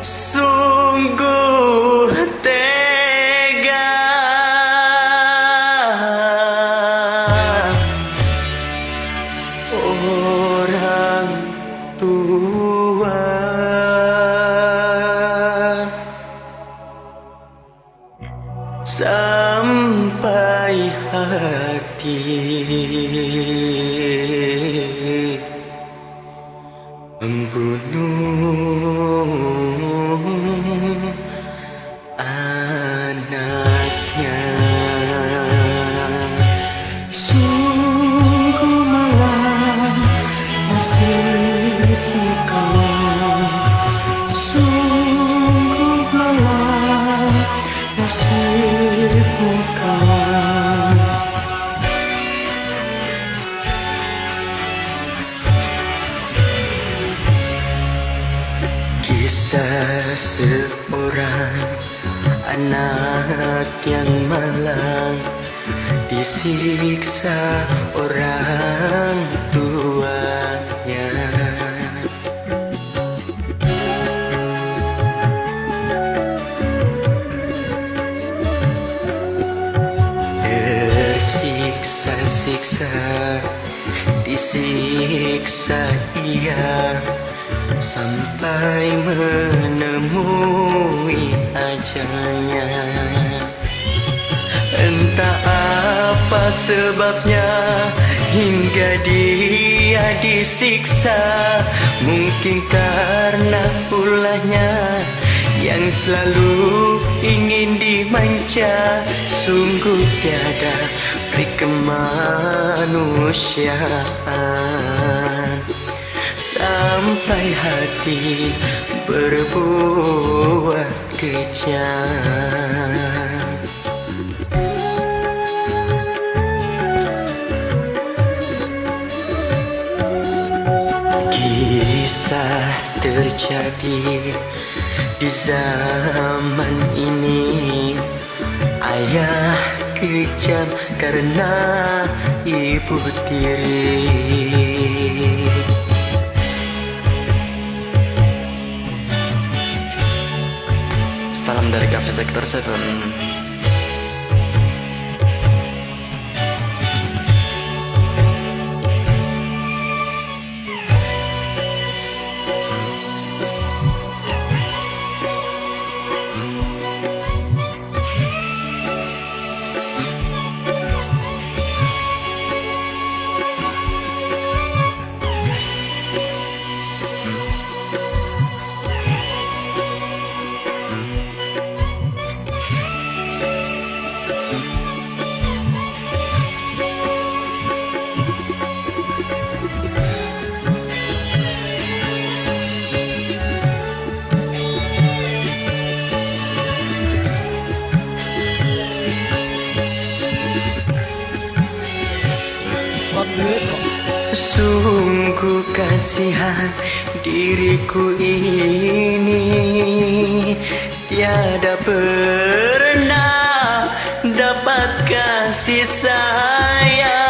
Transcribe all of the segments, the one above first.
Sungguh tega. Orang tua. Sampai hati I know. Yang malang Disiksa orang tuanya. Tersiksa-siksa Disiksa ia Sampai menemui ajalnya Entah apa sebabnya Hingga dia disiksa. Mungkin karena ulahnya Yang selalu ingin dimanja. Sungguh tiada kemanusiaan Sampai hati berbuat kejam Kisah terjadi di zaman ini. Ayah kejam karena ibu tiri. Salam dari Cafe Sector 7 Sungguh kasihan diriku ini. Tiada pernah dapat kasih sayang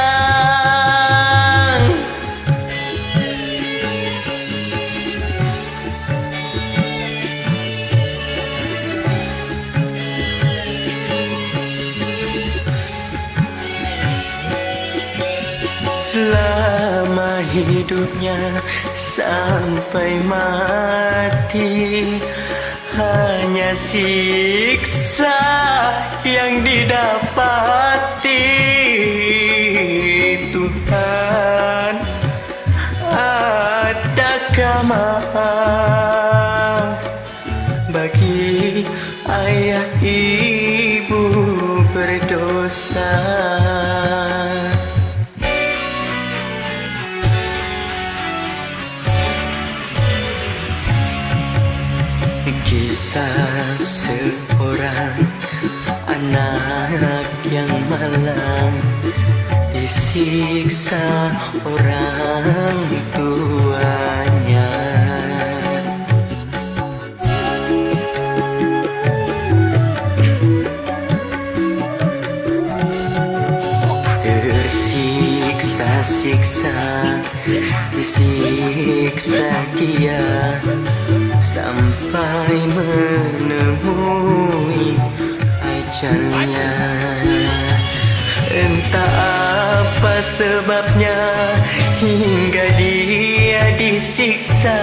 hidupnya sampai mati. Hanya siksa yang didapati. Tuhan Adakah maaf bagi ayah ibu berdosa anak yang malang Disiksa orang tuanya. Tersiksa-siksa disiksa dia Sampai menemui ajalnya Entah apa sebabnya hingga dia disiksa.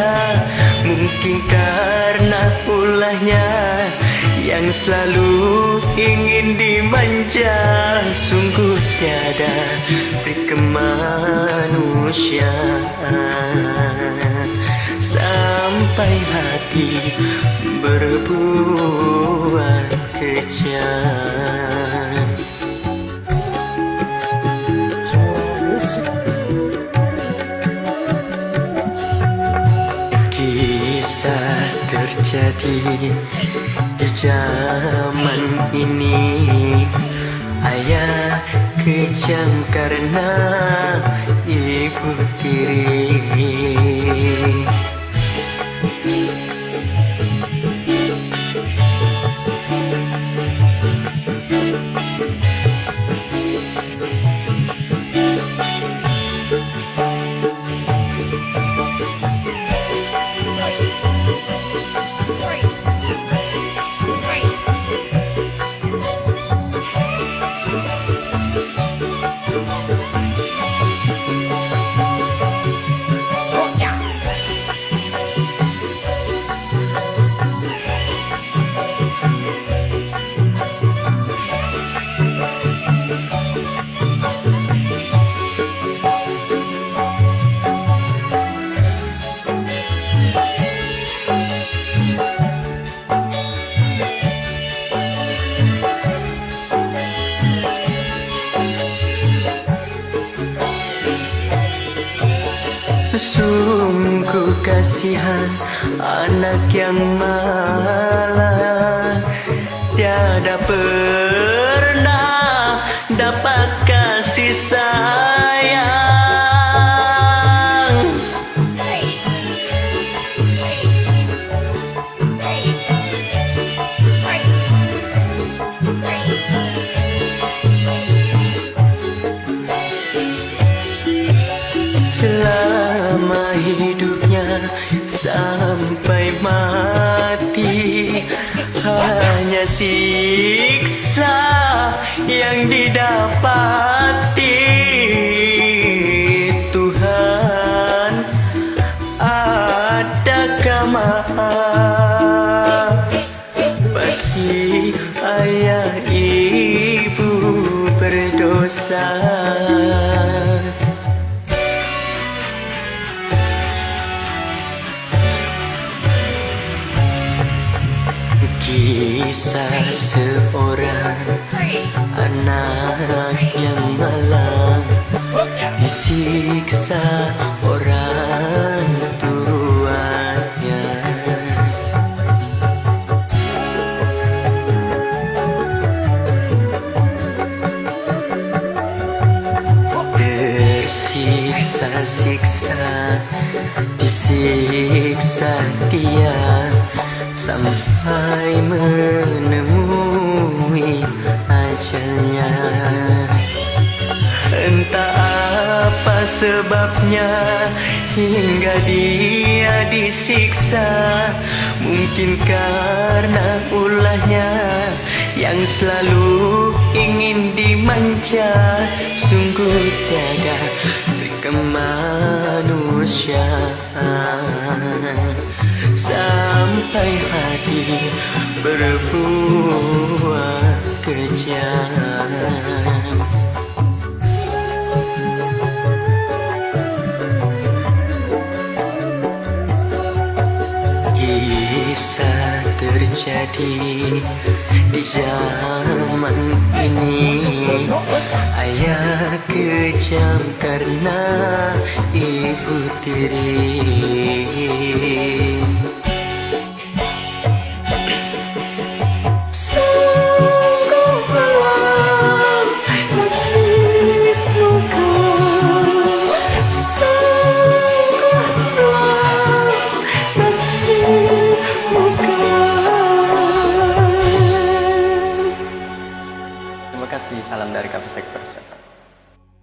Mungkin karena ulahnya yang selalu ingin dimanja. Sungguh tiada berkemanusiaan Sampai hati berbuat Kisah terjadi di zaman ini. Ayah kejam karena ibu tiri kasihan anak yang malang. Tiada pernah dapat kasih sayang. Selama hidupnya sampai mati. Hanya siksa yang didapati. Tuhan adakah maaf Kisah seorang anak yang malang Disiksa orang tuanya. Tersiksa-siksa Disiksa dia Sampai menemui ajalnya. Entah apa sebabnya Hingga dia disiksa. Mungkin karena ulahnya Yang selalu ingin dimanja. Sungguh tiada kemanusiaan Sampai hati berbuat kejam. Kisah terjadi di zaman ini. Ayah kejam karena ibu tiri sectors.